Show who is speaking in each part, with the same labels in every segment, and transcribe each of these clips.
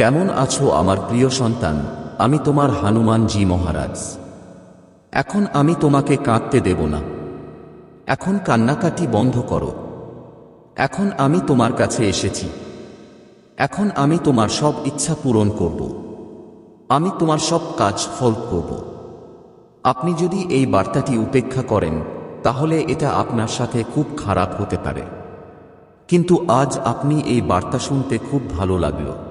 Speaker 1: কেমন আছো আমার প্রিয় সন্তান? আমি তোমার হানুমানজি মহারাজ। এখন আমি তোমাকে কাঁদতে দেব না। এখন কান্নাকাটি বন্ধ করো। এখন আমি তোমার কাছে এসেছি। এখন আমি তোমার সব ইচ্ছা পূরণ করব। আমি তোমার সব কাজ ফল করব। আপনি যদি এই বার্তাটি উপেক্ষা করেন, তাহলে এটা আপনার সাথে খুব খারাপ হতে পারে। কিন্তু আজ আপনি এই বার্তা শুনতে খুব ভালো লাগল।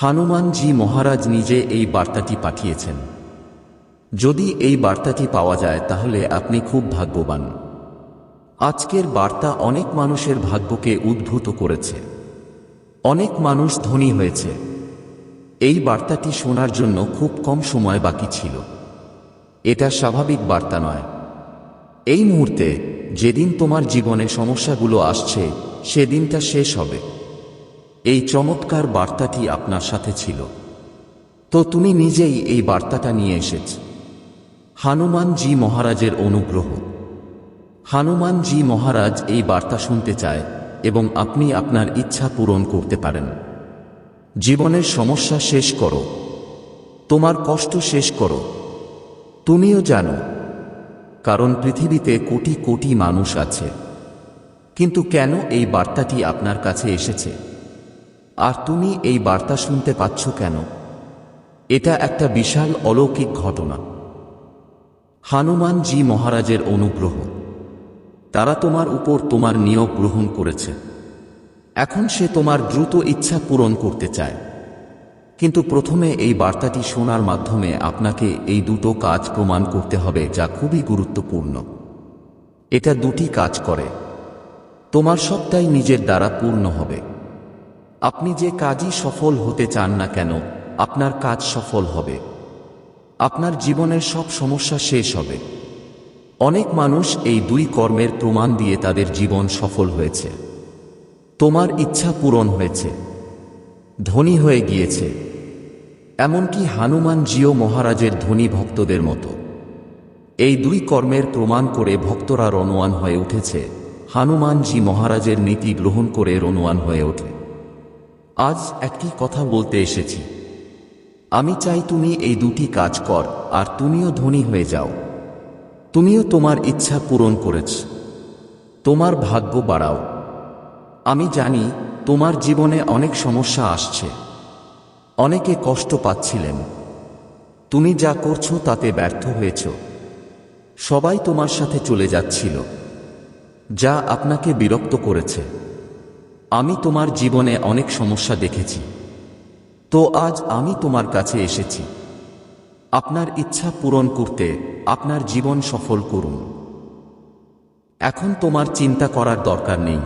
Speaker 1: হানুমানজি মহারাজ নিজে এই বার্তাটি পাঠিয়েছেন। যদি এই বার্তাটি পাওয়া যায় তাহলে আপনি খুব ভাগ্যবান। আজকের বার্তা অনেক মানুষের ভাগ্যকে উদ্ভূত করেছে। অনেক মানুষ ধনী হয়েছে। এই বার্তাটি শোনার জন্য খুব কম সময় বাকি ছিল। এটা স্বাভাবিক বার্তা নয়। এই মুহূর্তে যেদিন তোমার জীবনে সমস্যাগুলো আসছে, সেদিনটা শেষ হবে। এই চমৎকার বার্তাটি আপনার সাথে ছিল। তো তুমি নিজেই এই বার্তাটা নিয়ে এসেছ। হানুমানজি মহারাজের অনুগ্রহ। হানুমানজি মহারাজ এই বার্তা শুনতে চায় এবং আপনি আপনার ইচ্ছা পূরণ করতে পারেন। জীবনের সমস্যা শেষ করো। তোমার কষ্ট শেষ করো। তুমিও জানো, কারণ পৃথিবীতে কোটি কোটি মানুষ আছে। কিন্তু কেন এই বার্তাটি আপনার কাছে এসেছে? আর তুমি এই বার্তা শুনতে পাচ্ছ কেন? এটা একটা বিশাল অলৌকিক ঘটনা। হানুমানজি মহারাজের অনুগ্রহ। তারা তোমার উপর তোমার নিয়োগ গ্রহণ করেছে। এখন সে তোমার দ্রুত ইচ্ছা পূরণ করতে চায়। কিন্তু প্রথমে এই বার্তাটি শোনার মাধ্যমে আপনাকে এই দুটো কাজ প্রমাণ করতে হবে যা খুবই গুরুত্বপূর্ণ। এটা দুটি কাজ করে। তোমার সবটাই নিজের দ্বারা পূর্ণ হবে। আপনি যে কাজই সফল হতে চান না কেন, আপনার কাজ সফল হবে। আপনার জীবনের সব সমস্যা শেষ হবে। অনেক মানুষ এই দুই কর্মের প্রমাণ দিয়ে তাদের জীবন সফল হয়েছে। তোমার ইচ্ছা পূরণ হয়েছে। ধনী হয়ে গিয়েছে। এমনকি হানুমান জিও মহারাজের ধনী ভক্তদের মতো। এই দুই কর্মের প্রমাণ করে ভক্তরা রনোয়ান হয়ে উঠেছে। হানুমানজি মহারাজের নীতি গ্রহণ করে রনোয়ান হয়ে ওঠে। আজ একটি কথা বলতে এসেছি। আমি চাই তুমি এই দুটি কাজ কর, আর তুমিও ধনী হয়ে যাও। তুমিও তোমার ইচ্ছা পূরণ করেছ। তোমার ভাগ্য বাড়াও। আমি জানি তোমার জীবনে অনেক সমস্যা আসছে। অনেকে কষ্ট পাচ্ছিলেন। তুমি যা করছ তাতে ব্যর্থ হয়েছ। সবাই তোমার সাথে চলে যাচ্ছিল। যা আপনাকে বিরক্ত করেছে। আমি তোমার জীবনে অনেক সমস্যা দেখেছি। তো আজ আমি তোমার কাছে এসেছি। আপনার ইচ্ছা পূরণ করতে আপনার জীবন সফল করুন। এখন তোমার চিন্তা করার দরকার নেই।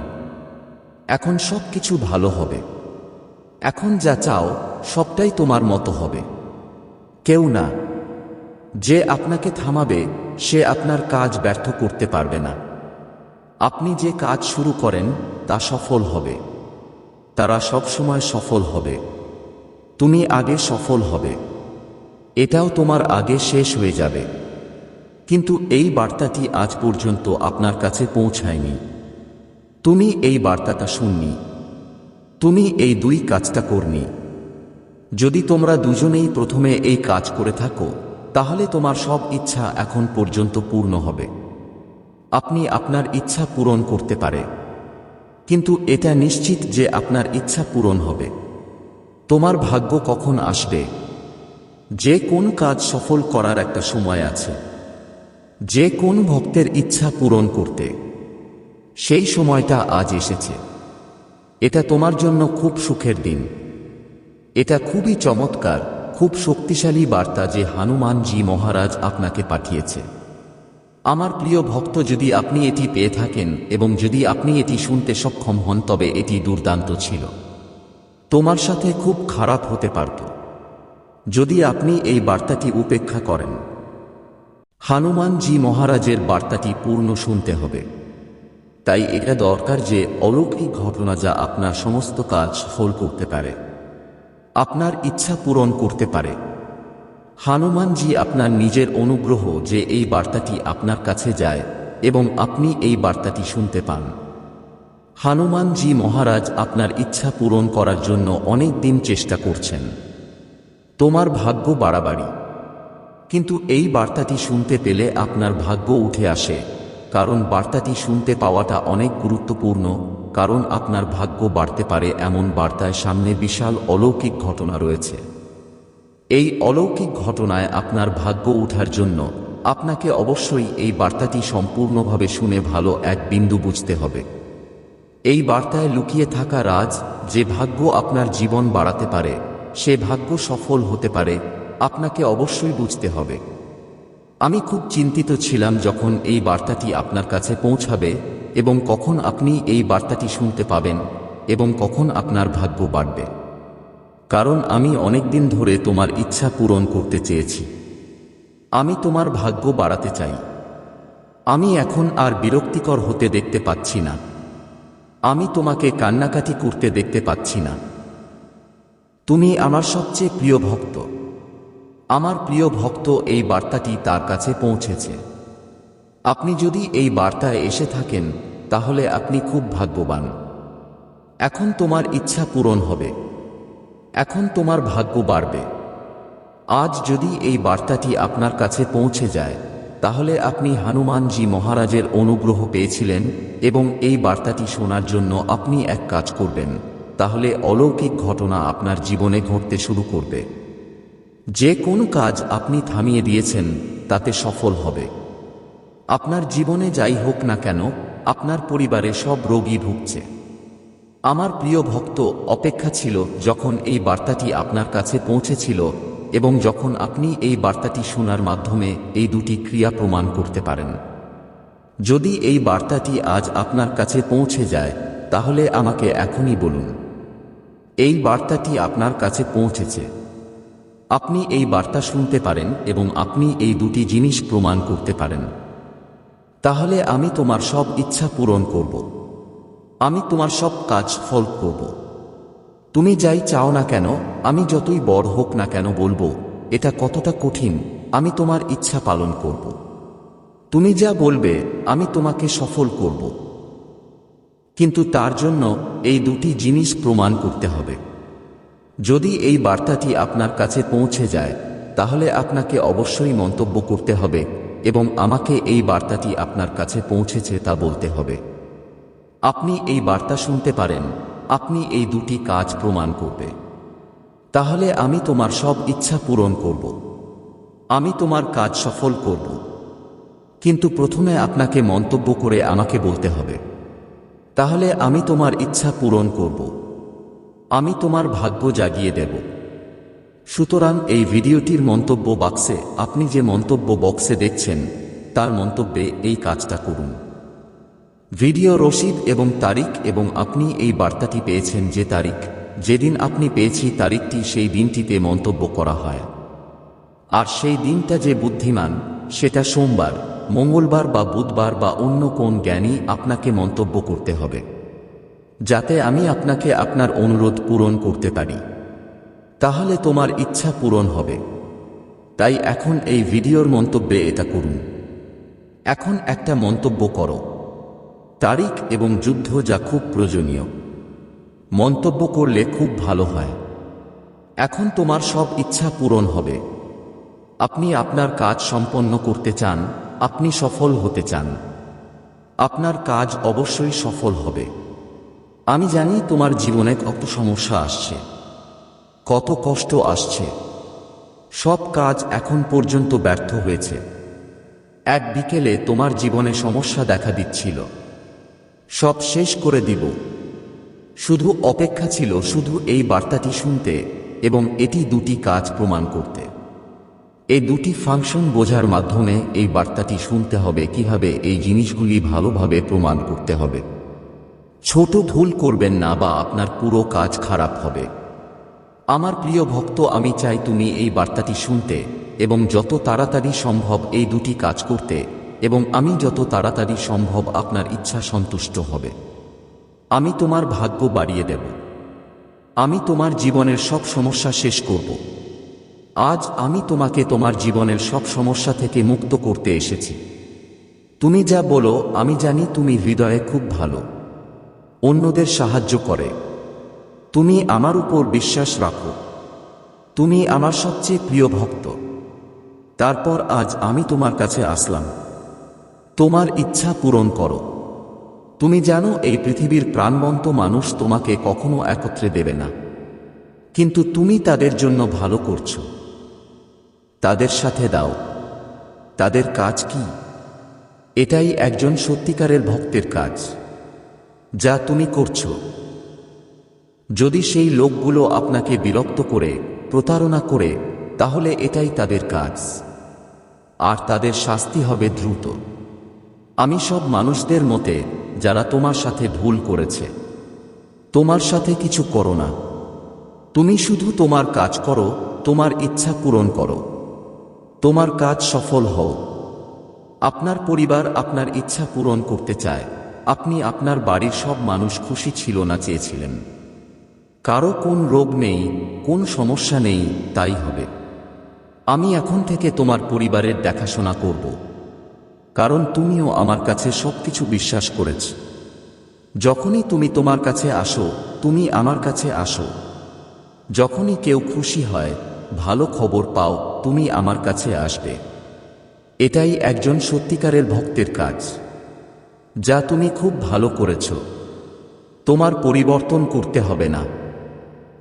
Speaker 1: এখন সব কিছু ভালো হবে। এখন যা চাও, সবটাই তোমার মতো হবে। কেউ না। যে আপনাকে থামাবে, সে আপনার কাজ ব্যর্থ করতে পারবে না। আপনি যে কাজ শুরু করেন, তা সফল হবে। তারা সবসময় সফল হবে। তুমি আগে সফল হবে। এটাও তোমার আগে শেষ হয়ে যাবে। কিন্তু এই বার্তাটি আজ পর্যন্ত আপনার কাছে পৌঁছায়নি। তুমি এই বার্তাটা শুননি। তুমি এই দুই কাজটা করনি। যদি তোমরা দুজনেই প্রথমে এই কাজ করে থাকো, তাহলে তোমার সব ইচ্ছা এখন পর্যন্ত পূর্ণ হবে। আপনি আপনার ইচ্ছা পূরণ করতে পারে। কিন্তু এটা নিশ্চিত যে আপনার ইচ্ছা পূরণ হবে। তোমার ভাগ্য কখন আসবে? যে কোন কাজ সফল করার একটা সময় আছে। যে কোন ভক্তের ইচ্ছা পূরণ করতে। সেই সময়টা আজ এসেছে। এটা তোমার জন্য খুব সুখের দিন। এটা খুবই চমৎকার, খুব শক্তিশালী বার্তা যে হানুমানজি মহারাজ আপনাকে পাঠিয়েছে। আমার প্রিয় ভক্ত, যদি আপনি এটি পেয়ে থাকেন এবং যদি আপনি এটি শুনতে সক্ষম হন, তবে এটি দুর্দান্ত ছিল। তোমার সাথে খুব খারাপ হতে পারত। যদি আপনি এই বার্তাটি উপেক্ষা করেন, হানুমানজি মহারাজের বার্তাটি পূর্ণ শুনতে হবে। তাই এটা দরকার যে অলৌকিক ঘটনা যা আপনার সমস্ত কাজ সফল করতে পারে। আপনার ইচ্ছা পূরণ করতে পারে। হানুমানজি আপনার নিজের অনুগ্রহ যে এই বার্তাটি আপনার কাছে যায় এবং আপনি এই বার্তাটি শুনতে পান। হনুমানজি মহারাজ আপনার ইচ্ছা পূরণ করার জন্য অনেক দিন চেষ্টা করছেন। তোমার ভাগ্য বাড়াবাড়ি। কিন্তু এই বার্তাটি শুনতে পেলে আপনার ভাগ্য উঠে আসে, কারণ বার্তাটি শুনতে পাওয়াটা অনেক গুরুত্বপূর্ণ, কারণ আপনার ভাগ্য বাড়তে পারে এমন বার্তায় সামনে বিশাল অলৌকিক ঘটনা রয়েছে। এই অলৌকিক ঘটনায় আপনার ভাগ্য উঠার জন্য আপনাকে অবশ্যই এই বার্তাটি সম্পূর্ণভাবে শুনে ভালো এক বিন্দু বুঝতে হবে। এই বার্তায় লুকিয়ে থাকা রাজ যে ভাগ্য আপনার জীবন বাড়াতে পারে, সে ভাগ্য সফল হতে পারে, আপনাকে অবশ্যই বুঝতে হবে। আমি খুব চিন্তিত ছিলাম যখন এই বার্তাটি আপনার কাছে পৌঁছাবে এবং কখন আপনি এই বার্তাটি শুনতে পাবেন এবং কখন আপনার ভাগ্য বাড়বে। কারণ আমি অনেক দিন ধরে তোমার ইচ্ছা পূরণ করতে চেয়েছি। আমি তোমার ভাগ্য বাড়াতে চাই। আমি এখন আর বিরক্তিকর হতে দেখতে পাচ্ছি না। আমি তোমাকে কান্নাকাটি করতে দেখতে পাচ্ছি না। তুমি আমার সবচেয়ে প্রিয় ভক্ত। আমার প্রিয় ভক্ত এই বার্তাটি তার কাছে পৌঁছেছে। আপনি যদি এই বার্তায় এসে থাকেন, তাহলে আপনি খুব ভাগ্যবান। এখন তোমার ইচ্ছা পূরণ হবে। এখন তোমার ভাগ্য বাড়বে। আজ যদি এই বার্তাটি আপনার কাছে পৌঁছে যায়, তাহলে আপনি হনুমানজি মহারাজের অনুগ্রহ পেয়েছিলেন এবং এই বার্তাটি শোনার জন্য আপনি এক কাজ করবেন, তাহলে অলৌকিক ঘটনা আপনার জীবনে ঘটতে শুরু করবে। যে কোন কাজ আপনি থামিয়ে দিয়েছেন, তাতে সফল হবে। আপনার জীবনে যাই হোক না কেন, আপনার পরিবারে সব রোগী ভুগছে। আমার প্রিয় ভক্ত অপেক্ষা ছিল যখন এই বার্তাটি আপনার কাছে পৌঁছেছিল এবং যখন আপনি এই বার্তাটি শোনার মাধ্যমে এই দুটি ক্রিয়া প্রমাণ করতে পারেন। যদি এই বার্তাটি আজ আপনার কাছে পৌঁছে যায়, তাহলে আমাকে এখনই বলুন। এই বার্তাটি আপনার কাছে পৌঁছেছে। আপনি এই বার্তা শুনতে পারেন এবং আপনি এই দুটি জিনিস প্রমাণ করতে পারেন। তাহলে আমি তোমার সব ইচ্ছা পূরণ করব। আমি তোমার সব কাজ ফল করব। তুমি যাই চাও না কেন, আমি যতই বড় হোক না কেন বলব, এটা কতটা কঠিন, আমি তোমার ইচ্ছা পালন করব। তুমি যা বলবে, আমি তোমাকে সফল করব। কিন্তু তার জন্য এই দুটি জিনিস প্রমাণ করতে হবে। যদি এই বার্তাটি আপনার কাছে পৌঁছে যায়, তাহলে আপনাকে অবশ্যই মন্তব্য করতে হবে এবং আমাকে এই বার্তাটি আপনার কাছে পৌঁছেছে তা বলতে হবে। আপনি এই বার্তা শুনতে পারেন, আপনি এই দুটি কাজ প্রমাণ করবে। তাহলে আমি তোমার সব ইচ্ছা পূরণ করব। আমি তোমার কাজ সফল করব। কিন্তু প্রথমে আপনাকে মন্তব্য করে আমাকে বলতে হবে। তাহলে আমি তোমার ইচ্ছা পূরণ করব। আমি তোমার ভাগ্য জাগিয়ে দেব। সুতরাং এই ভিডিওটির মন্তব্য বাক্সে আপনি যে মন্তব্য বক্সে দেখছেন, তার মন্তব্যে এই কাজটা করুন। ভিডিও রসিদ এবং তারিখ এবং আপনি এই বার্তাটি পেয়েছেন যে তারিখ। যেদিন আপনি পেয়েছি তারিখটি সেই দিনটিতে মন্তব্য করা হয়। আর সেই দিনটা যে বুদ্ধিমান, সেটা সোমবার, মঙ্গলবার বা বুধবার বা অন্য কোন জ্ঞানী আপনাকে মন্তব্য করতে হবে। যাতে আমি আপনাকে আপনার অনুরোধ পূরণ করতে পারি। তাহলে তোমার ইচ্ছা পূরণ হবে। তাই এখন এই ভিডিওর মন্তব্যে এটা করুন। এখন একটা মন্তব্য করো। তারিখ এবং যুদ্ধ যা খুব প্রয়োজনীয়। মন্তব্য করলে খুব ভালো হয়। এখন তোমার সব ইচ্ছা পূরণ হবে। আপনি আপনার কাজ সম্পন্ন করতে চান, আপনি সফল হতে চান। আপনার কাজ অবশ্যই সফল হবে। আমি জানি তোমার জীবনে কত সমস্যা আসছে, কত কষ্ট আসছে। সব কাজ এখন পর্যন্ত ব্যর্থ হয়েছে। এক বিকেলে তোমার জীবনে সমস্যা দেখা দিচ্ছিল। সব শেষ করে দিব। শুধু অপেক্ষা ছিল শুধু এই বার্তাটি শুনতে এবং এটি দুটি কাজ প্রমাণ করতে। এই দুটি ফাংশন বোঝার মাধ্যমে এই বার্তাটি শুনতে হবে, কীভাবে এই জিনিসগুলি ভালোভাবে প্রমাণ করতে হবে। ছোট ভুল করবেন না বা আপনার পুরো কাজ খারাপ হবে। আমার প্রিয় ভক্ত, আমি চাই তুমি এই বার্তাটি শুনতে এবং যত তাড়াতাড়ি সম্ভব এই দুটি কাজ করতে এবং আমি যত তাড়াতাড়ি সম্ভব আপনার ইচ্ছা সন্তুষ্ট হবে। আমি তোমার ভাগ্য বাড়িয়ে দেব। আমি তোমার জীবনের সব সমস্যা শেষ করব। আজ আমি তোমাকে তোমার জীবনের সব সমস্যা থেকে মুক্ত করতে এসেছি। তুমি যা বলো, আমি জানি তুমি হৃদয়ে খুব ভালো। অন্যদের সাহায্য করে। তুমি আমার উপর বিশ্বাস রাখো। তুমি আমার সবচেয়ে প্রিয় ভক্ত। তারপর আজ আমি তোমার কাছে আসলাম। তোমার ইচ্ছা পূরণ করো। তুমি জানো, এই পৃথিবীর প্রাণবন্ত মানুষ তোমাকে কখনো একত্রে দেবে না। কিন্তু তুমি তাদের জন্য ভালো করছ। তাদের সাথে দাও। তাদের কাজ কি? এটাই একজন সত্যিকারের ভক্তের কাজ, যা তুমি করছ। যদি সেই লোকগুলো আপনাকে বিরক্ত করে, প্রতারণা করে, তাহলে এটাই তাদের কাজ। আর তাদের শাস্তি হবে দ্রুত। আমি সব মানুষদের মতে, যারা তোমার সাথে ভুল করেছে। তোমার সাথে কিছু করো না। তুমি শুধু তোমার কাজ করো, তোমার ইচ্ছা পূরণ করো। তোমার কাজ সফল হও। আপনার পরিবার আপনার ইচ্ছা পূরণ করতে চায়। আপনি আপনার বাড়ির সব মানুষ খুশি ছিল না চেয়েছিলেন। কারও কোন রোগ নেই, কোন সমস্যা নেই, তাই হবে। আমি এখন থেকে তোমার পরিবারের দেখাশোনা করব। কারণ তুমিও আমার কাছে সবকিছু বিশ্বাস করেছ। যখনই তুমি তোমার কাছে আসো, তুমি আমার কাছে আসো। যখনই কেউ খুশি হয়, ভালো খবর পাও, তুমি আমার কাছে আসবে। এটাই একজন সত্যিকারের ভক্তের কাজ, যা তুমি খুব ভালো করেছ। তোমার পরিবর্তন করতে হবে না।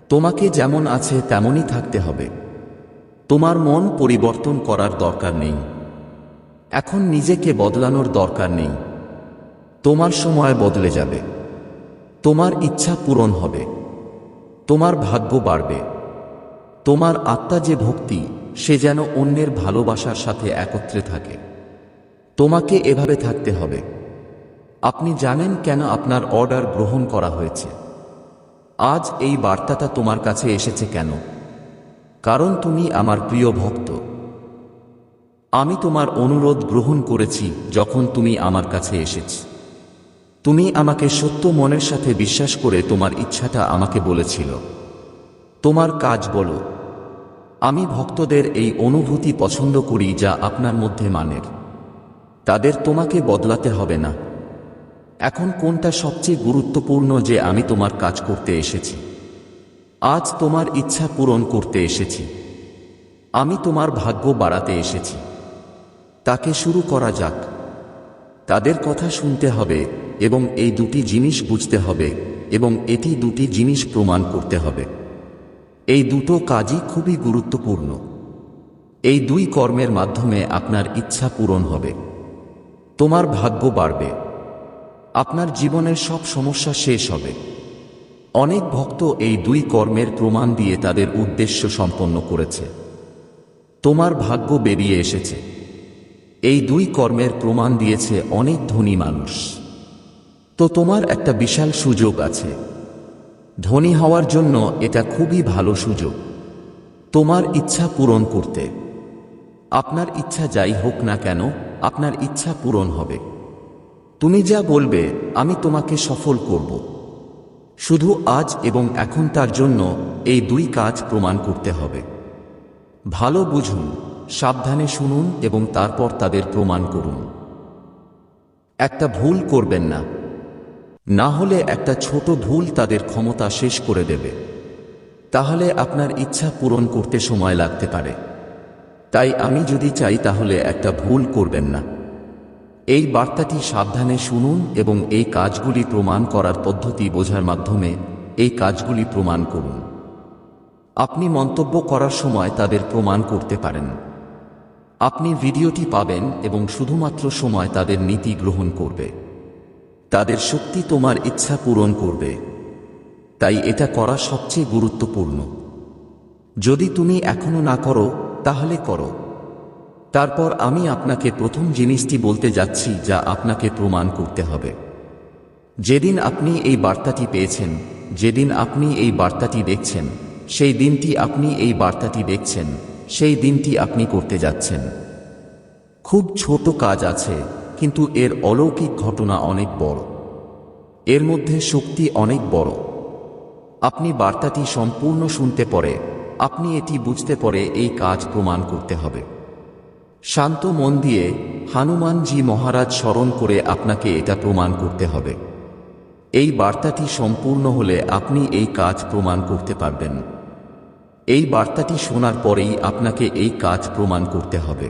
Speaker 1: তোমাকে যেমন আছে তেমনই থাকতে হবে। তোমার মন পরিবর্তন করার দরকার নেই। এখন নিজেকে বদলানোর দরকার নেই। তোমার সময় বদলে যাবে। তোমার ইচ্ছা পূরণ হবে। তোমার ভাগ্য বাড়বে। তোমার আত্মা যে ভক্তি, সে যেন অন্যের ভালোবাসার সাথে একত্রে থাকে। তোমাকে এভাবে থাকতে হবে। আপনি জানেন কেন আপনার অর্ডার গ্রহণ করা হয়েছে। আজ এই বার্তাটা তোমার কাছে এসেছে কেন? কারণ তুমি আমার প্রিয় ভক্ত। আমি তোমার অনুরোধ গ্রহণ করেছি যখন তুমি আমার কাছে এসেছ। তুমি আমাকে সত্য মনের সাথে বিশ্বাস করে তোমার ইচ্ছাটা আমাকে বলেছিল। তোমার কাজ বলো। আমি ভক্তদের এই অনুভূতি পছন্দ করি যা আপনার মধ্যে মানের। তাদের তোমাকে বদলাতে হবে না। এখন কোনটা সবচেয়ে গুরুত্বপূর্ণ যে আমি তোমার কাজ করতে এসেছি? আজ তোমার ইচ্ছা পূরণ করতে এসেছি। আমি তোমার ভাগ্য বাড়াতে এসেছি। তাকে শুরু করা যাক। তাদের কথা শুনতে হবে এবং এই দুটি জিনিস বুঝতে হবে এবং এটি দুটি জিনিস প্রমাণ করতে হবে। এই দুটো কাজই খুবই গুরুত্বপূর্ণ। এই দুই কর্মের মাধ্যমে আপনার ইচ্ছা পূরণ হবে। তোমার ভাগ্য বাড়বে। আপনার জীবনের সব সমস্যা শেষ হবে। অনেক ভক্ত এই দুই কর্মের প্রমাণ দিয়ে তাদের উদ্দেশ্য সম্পন্ন করেছে। তোমার ভাগ্য বেরিয়ে এসেছে। এই দুই কর্মের প্রমাণ দিয়েছে অনেক ধনী মানুষ। তো তোমার একটা বিশাল সুযোগ আছে। ধনী হওয়ার জন্য এটা খুবই ভালো সুযোগ। তোমার ইচ্ছা পূরণ করতে। আপনার ইচ্ছা যাই হোক না কেন, আপনার ইচ্ছা পূরণ হবে। তুমি যা বলবে, আমি তোমাকে সফল করব। শুধু আজ এবং এখন তার জন্য এই দুই কাজ প্রমাণ করতে হবে। ভালো বুঝুন সাবধানে শুনুন এবং তারপর তাদের প্রমাণ করুন। একটা ভুল করবেন না। না হলে একটা ছোট ভুল তাদের ক্ষমতা শেষ করে দেবে। তাহলে আপনার ইচ্ছা পূরণ করতে সময় লাগতে পারে। তাই আমি যদি চাই তাহলে একটা ভুল করবেন না। এই বার্তাটি সাবধানে শুনুন এবং এই কাজগুলি প্রমাণ করার পদ্ধতি বোঝার মাধ্যমে এই কাজগুলি প্রমাণ করুন। আপনি মন্তব্য করার সময় তাদের প্রমাণ করতে পারেন। আপনি ভিডিওটি পাবেন এবং শুধুমাত্র সময় তাদের নীতি গ্রহণ করবে। তাদের শক্তি তোমার ইচ্ছা পূরণ করবে। তাই এটা করা সবচেয়ে গুরুত্বপূর্ণ। যদি তুমি এখনও না করো, তাহলে করো। তারপর আমি আপনাকে প্রথম জিনিসটি বলতে যাচ্ছি যা আপনাকে প্রমাণ করতে হবে। যেদিন আপনি এই বার্তাটি পেয়েছেন, যেদিন আপনি এই বার্তাটি দেখছেন, সেই দিনটি আপনি এই বার্তাটি দেখছেন। সেই দিনটি আপনি করতে যাচ্ছেন। খুব ছোট কাজ আছে, কিন্তু এর অলৌকিক ঘটনা অনেক বড়। এর মধ্যে শক্তি অনেক বড়। আপনি বার্তাটি সম্পূর্ণ শুনতে পরে, আপনি এটি বুঝতে পরে এই কাজ প্রমাণ করতে হবে। শান্ত মন দিয়ে হনুমানজি মহারাজ স্মরণ করে আপনাকে এটা প্রমাণ করতে হবে। এই বার্তাটি সম্পূর্ণ হলে আপনি এই কাজ প্রমাণ করতে পারবেন। এই বার্তাটি শোনার পরেই আপনাকে এই কাজ প্রমাণ করতে হবে।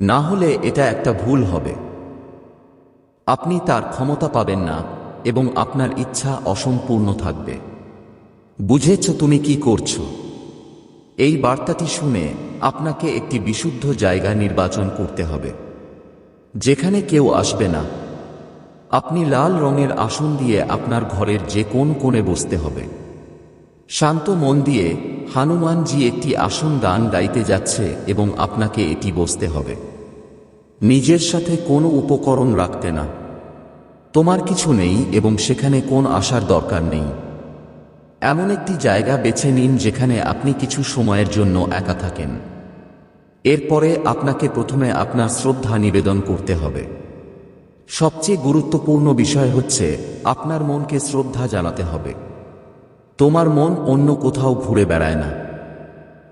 Speaker 1: না হলে এটা একটা ভুল হবে। আপনি তার ক্ষমতা পাবেন না এবং আপনার ইচ্ছা অসম্পূর্ণ থাকবে। বুঝেছ তুমি কি করছ? এই বার্তাটি শুনে আপনাকে একটি বিশুদ্ধ জায়গা নির্বাচন করতে হবে। যেখানে কেউ আসবে না। আপনি লাল রঙের আসন দিয়ে আপনার ঘরের যে কোন কোণে বসতে হবে। শান্ত মন দিয়ে হানুমানজি একটি আসন গান গাইতে যাচ্ছে এবং আপনাকে এটি বসতে হবে। নিজের সাথে কোনো উপকরণ রাখতে না। তোমার কিছু নেই এবং সেখানে কোন আসার দরকার নেই। এমন একটি জায়গা বেছে নিন যেখানে আপনি কিছু সময়ের জন্য একা থাকেন। এরপরে আপনাকে প্রথমে আপনার শ্রদ্ধা নিবেদন করতে হবে। সবচেয়ে গুরুত্বপূর্ণ বিষয় হচ্ছে আপনার মনকে শ্রদ্ধা জানাতে হবে। তোমার মন অন্য কোথাও ঘুরে বেড়ায় না।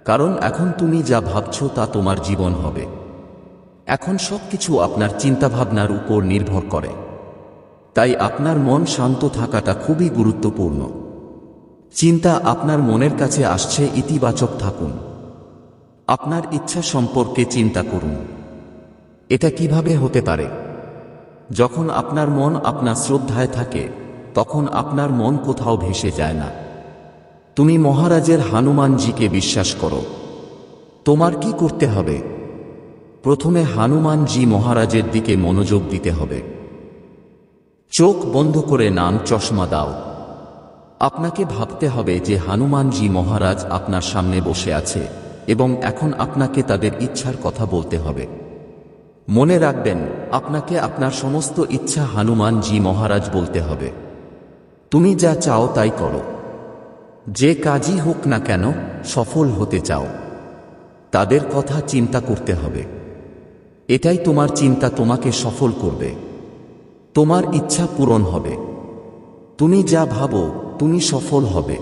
Speaker 1: কারণ এখন তুমি যা ভাবছ তা তোমার জীবন হবে। এখন সবকিছু আপনার চিন্তাভাবনার উপর নির্ভর করে। তাই আপনার মন শান্ত থাকাটা খুবই গুরুত্বপূর্ণ। চিন্তা আপনার মনের কাছে আসছে ইতিবাচক থাকুন। আপনার ইচ্ছা সম্পর্কে চিন্তা করুন। এটা কীভাবে হতে পারে? যখন আপনার মন আপনার শ্রদ্ধায় থাকে, তখন আপনার মন কোথাও ভেসে যায় না। তুমি মহারাজের হানুমানজিকে বিশ্বাস করো। তোমার কি করতে হবে? প্রথমে হানুমানজি মহারাজের দিকে মনোযোগ দিতে হবে। চোখ বন্ধ করে নাম চশমা দাও। আপনাকে ভাবতে হবে যে হানুমানজি মহারাজ আপনার সামনে বসে আছে এবং এখন আপনাকে তাদের ইচ্ছার কথা বলতে হবে। মনে রাখবেন, আপনাকে আপনার সমস্ত ইচ্ছা হানুমানজি মহারাজ বলতে হবে। তুমি যা চাও তাই করো। যে কাজই হোক না কেন সফল হতে চাও। তাদের কথা চিন্তা করতে হবে। এটাই তোমার চিন্তা তোমাকে সফল করবে। তোমার ইচ্ছা পূরণ হবে। তুমি যা ভাবো, তুমি সফল হবে।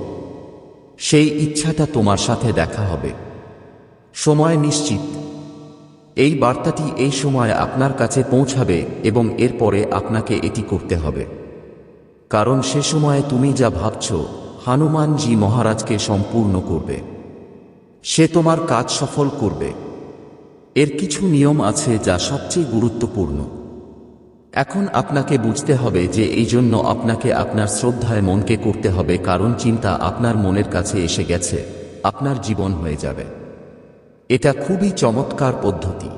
Speaker 1: সেই ইচ্ছাটা তোমার সাথে দেখা হবে। সময় নিশ্চিত। এই বার্তাটি এই সময় আপনার কাছে পৌঁছাবে এবং এরপরে আপনাকে এটি করতে হবে। কারণ সে সময়ে তুমি যা ভাবছ হানুমানজি মহারাজকে সম্পূর্ণ করবে। সে তোমার কাজ সফল করবে। এর কিছু নিয়ম আছে যা সবচেয়ে গুরুত্বপূর্ণ। এখন আপনাকে বুঝতে হবে যে এই জন্য আপনাকে আপনার শ্রদ্ধায় মনকে করতে হবে, কারণ চিন্তা আপনার মনের কাছে এসে গেছে, আপনার জীবন হয়ে যাবে। এটা খুবই চমৎকার পদ্ধতি।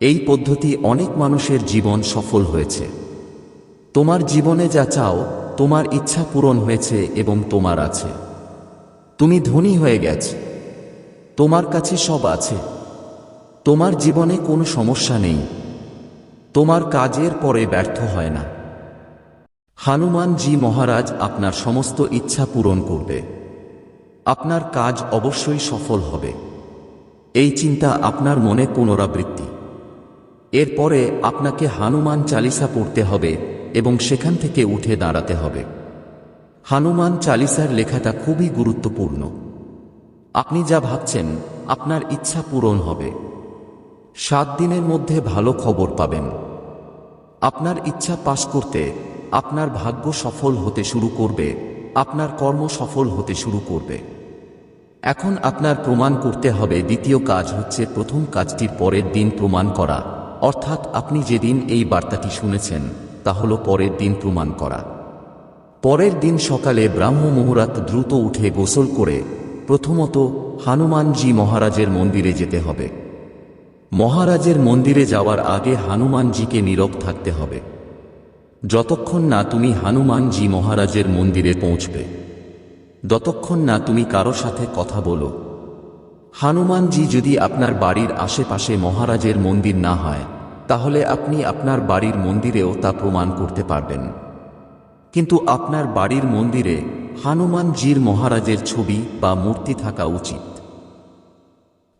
Speaker 1: এই পদ্ধতি অনেক মানুষের জীবন সফল হয়েছে। তোমার জীবনে যা চাও তোমার ইচ্ছা পূরণ হয়েছে এবং তোমার আছে। তুমি ধনী হয়ে গেছে। তোমার কাছে সব আছে। তোমার জীবনে কোনো সমস্যা নেই। তোমার কাজের পরে ব্যর্থ হয় না। হানুমানজি মহারাজ আপনার সমস্ত ইচ্ছা পূরণ করবে। আপনার কাজ অবশ্যই সফল হবে। এই চিন্তা আপনার মনে পুনরাবৃত্তি। এরপরে আপনাকে হানুমান চালিসা পড়তে হবে। এবং সেখান থেকে উঠে দাঁড়াতে হবে। হানুমান চালিসার লেখাটা খুবই গুরুত্বপূর্ণ। আপনি যা ভাবছেন, আপনার ইচ্ছা পূরণ হবে। সাত দিনের মধ্যে ভালো খবর পাবেন। আপনার ইচ্ছা পাশ করতে আপনার ভাগ্য সফল হতে শুরু করবে, আপনার কর্ম সফল হতে শুরু করবে। এখন আপনার প্রমাণ করতে হবে, দ্বিতীয় কাজ হচ্ছে প্রথম কাজটির পরের দিন প্রমাণ করা। অর্থাৎ আপনি যেদিন এই বার্তাটি শুনেছেন তা হল পরের দিন প্রমাণ করা। পরের দিন সকালে ব্রাহ্ম মুহুরাত দ্রুত উঠে গোসল করে প্রথমত হানুমানজি মহারাজের মন্দিরে যেতে হবে। মহারাজের মন্দিরে যাওয়ার আগে হানুমানজিকে নীরব থাকতে হবে। যতক্ষণ না তুমি হানুমানজি মহারাজের মন্দিরে পৌঁছবে যতক্ষণ না তুমি কারও সাথে কথা বলো। হানুমানজি যদি আপনার বাড়ির আশেপাশে মহারাজের মন্দির না হয় তাহলে আপনি আপনার বাড়ির মন্দিরেও তা প্রমাণ করতে পারবেন। কিন্তু আপনার বাড়ির মন্দিরে হানুমানজির মহারাজের ছবি বা মূর্তি থাকা উচিত।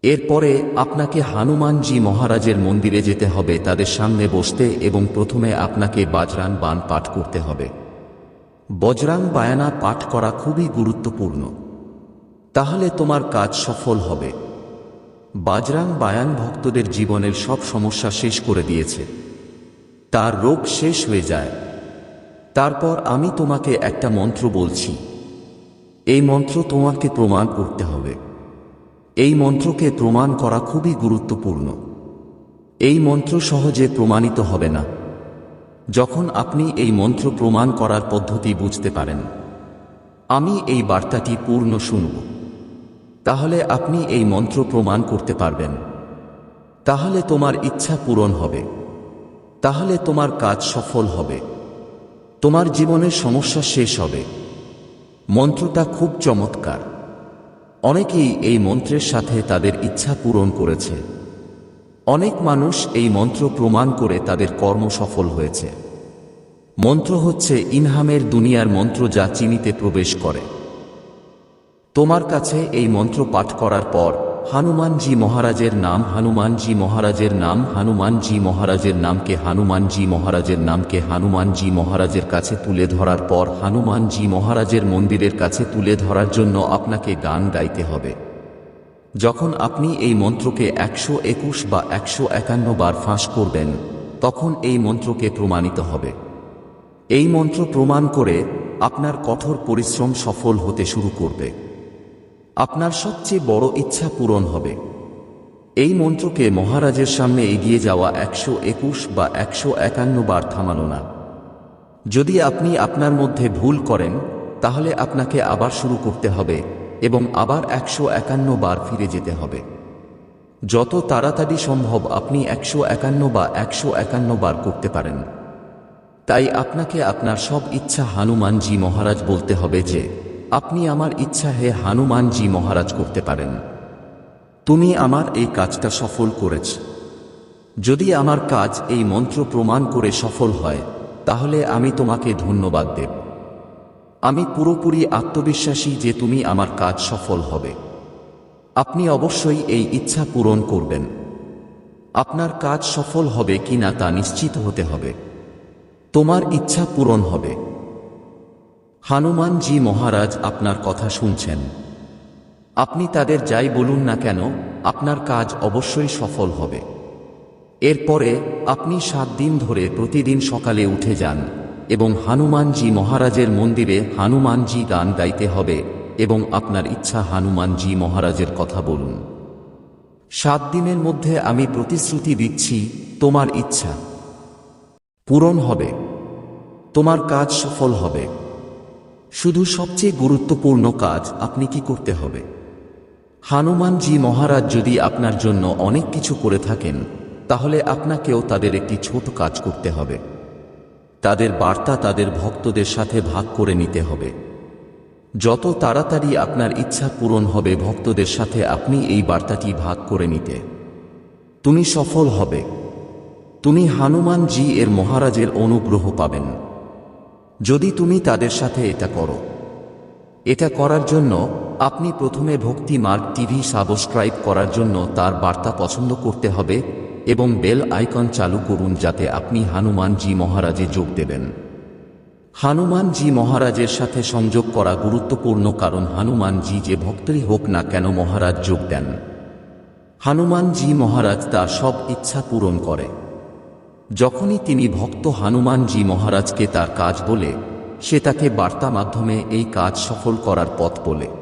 Speaker 1: এরপরে আপনাকে হানুমানজি মহারাজের মন্দিরে যেতে হবে, তাদের সামনে বসতে এবং প্রথমে আপনাকে বাজরাং বান পাঠ করতে হবে। বজরাং বায়ানা পাঠ করা খুবই গুরুত্বপূর্ণ। তাহলে তোমার কাজ সফল হবে। বাজরাং বায়ান ভক্তদের জীবনের সব সমস্যা শেষ করে দিয়েছে। তার রোগ শেষ হয়ে যায়। তারপর আমি তোমাকে একটা মন্ত্র বলছি। এই মন্ত্র তোমাকে প্রমাণ করতে হবে। এই মন্ত্রকে প্রমাণ করা খুবই গুরুত্বপূর্ণ। এই মন্ত্র সহজে প্রমাণিত হবে না। যখন আপনি এই মন্ত্র প্রমাণ করার পদ্ধতি বুঝতে পারেন। আমি এই বার্তাটি পূর্ণ শুনব। তাহলে আপনি এই মন্ত্র প্রমাণ করতে পারবেন। তাহলে তোমার ইচ্ছা পূরণ হবে। তাহলে তোমার কাজ সফল হবে। তোমার জীবনের সমস্যা শেষ হবে। মন্ত্রটা খুব চমৎকার। অনেকেই এই মন্ত্রের সাথে তাদের ইচ্ছা পূরণ করেছে। অনেক মানুষ এই মন্ত্র প্রমাণ করে তাদের কর্ম সফল হয়েছে। মন্ত্র হচ্ছে ইনহামের দুনিয়ার মন্ত্র যা চিনিতে প্রবেশ করে। তোমার কাছে এই মন্ত্র পাঠ করার পর, হনুমানজি মহারাজের নাম হনুমানজি মহারাজের নাম, হনুমানজি মহারাজের নামকে হনুমানজি মহারাজের নামকে হনুমানজি মহারাজের কাছে তুলে ধরার পর, হনুমানজি মহারাজের মন্দিরের কাছে তুলে ধরার জন্য আপনাকে গান গাইতে হবে। যখন আপনি এই মন্ত্রকে একশো একুশ বা একশো একান্ন বার ফাঁস করবেন, তখন এই মন্ত্রকে প্রমাণিত হবে। এই মন্ত্র প্রমাণ করে আপনার কঠোর পরিশ্রম সফল হতে শুরু করবে। আপনার সবচেয়ে বড় ইচ্ছা পূরণ হবে। এই মন্ত্রকে মহারাজের সামনে এগিয়ে যাওয়া একশো একুশ বা একশো একান্ন বার থামানো না। যদি আপনি আপনার মধ্যে ভুল করেন, তাহলে আপনাকে আবার শুরু করতে হবে এবং আবার একশো একান্ন বার ফিরে যেতে হবে। যত তাড়াতাড়ি সম্ভব আপনি একশো একান্ন বা একশো একান্ন বার করতে পারেন। তাই আপনাকে আপনার সব ইচ্ছা হানুমানজি মহারাজ বলতে হবে যে আপনি আমার ইচ্ছা হে হানুমানজি মহারাজ করতে পারেন। তুমি আমার এই কাজটা সফল করেছ। যদি আমার কাজ এই মন্ত্র প্রমাণ করে সফল হয়, তাহলে আমি তোমাকে ধন্যবাদ দেব। আমি পুরোপুরি আত্মবিশ্বাসী যে তুমি আমার কাজ সফল হবে। আপনি অবশ্যই এই ইচ্ছা পূরণ করবেন। আপনার কাজ সফল হবে কিনা তা নিশ্চিত হতে হবে। তোমার ইচ্ছা পূরণ হবে। হনুমানজি মহারাজ আপনার কথা শুনছেন। আপনি তাদের যাই বলুন না কেন, আপনার কাজ অবশ্যই সফল হবে। এরপরে আপনি সাত দিন ধরে প্রতিদিন সকালে উঠে যান এবং হনুমানজি মহারাজের মন্দিরে হনুমানজি গান গাইতে হবে এবং আপনার ইচ্ছা হনুমানজি মহারাজের কথা বলুন। সাত দিনের মধ্যে আমি প্রতিশ্রুতি দিচ্ছি, তোমার ইচ্ছা পূরণ হবে, তোমার কাজ সফল হবে। শুধু সবচেয়ে গুরুত্বপূর্ণ কাজ আপনি কি করতে হবে। হনুমানজি মহারাজ যদি আপনার জন্য অনেক কিছু করে থাকেন, তাহলে আপনাকেও তাদের একটি ছোট কাজ করতে হবে। তাদের বার্তা তাদের ভক্তদের সাথে ভাগ করে নিতে হবে। যত তাড়াতাড়ি আপনার ইচ্ছা পূরণ হবে ভক্তদের সাথে আপনি এই বার্তাটি ভাগ করে নিতে। তুমি সফল হবে। তুমি হনুমানজি এর মহারাজের অনুগ্রহ পাবেন। যদি তুমি তাদের সাথে এটা করো। এটা করার জন্য আপনি প্রথমে ভক্তি মার্গ টিভি সাবস্ক্রাইব করার জন্য তার বার্তা পছন্দ করতে হবে এবং বেল আইকন চালু করুন যাতে আপনি হনুমানজি মহারাজে যোগ দেবেন। হনুমানজি মহারাজের সাথে সংযোগ করা গুরুত্বপূর্ণ কারণ হনুমানজি যে ভক্তই হোক না কেন মহারাজ যোগ দেন। হনুমানজি মহারাজ তার সব ইচ্ছা পূরণ করে। যখনই তিনি ভক্ত হনুমানজি মহারাজকে তার কাজ বলে, সে তাকে বার্তা মাধ্যমে এই কাজ সফল করার পথ বলে।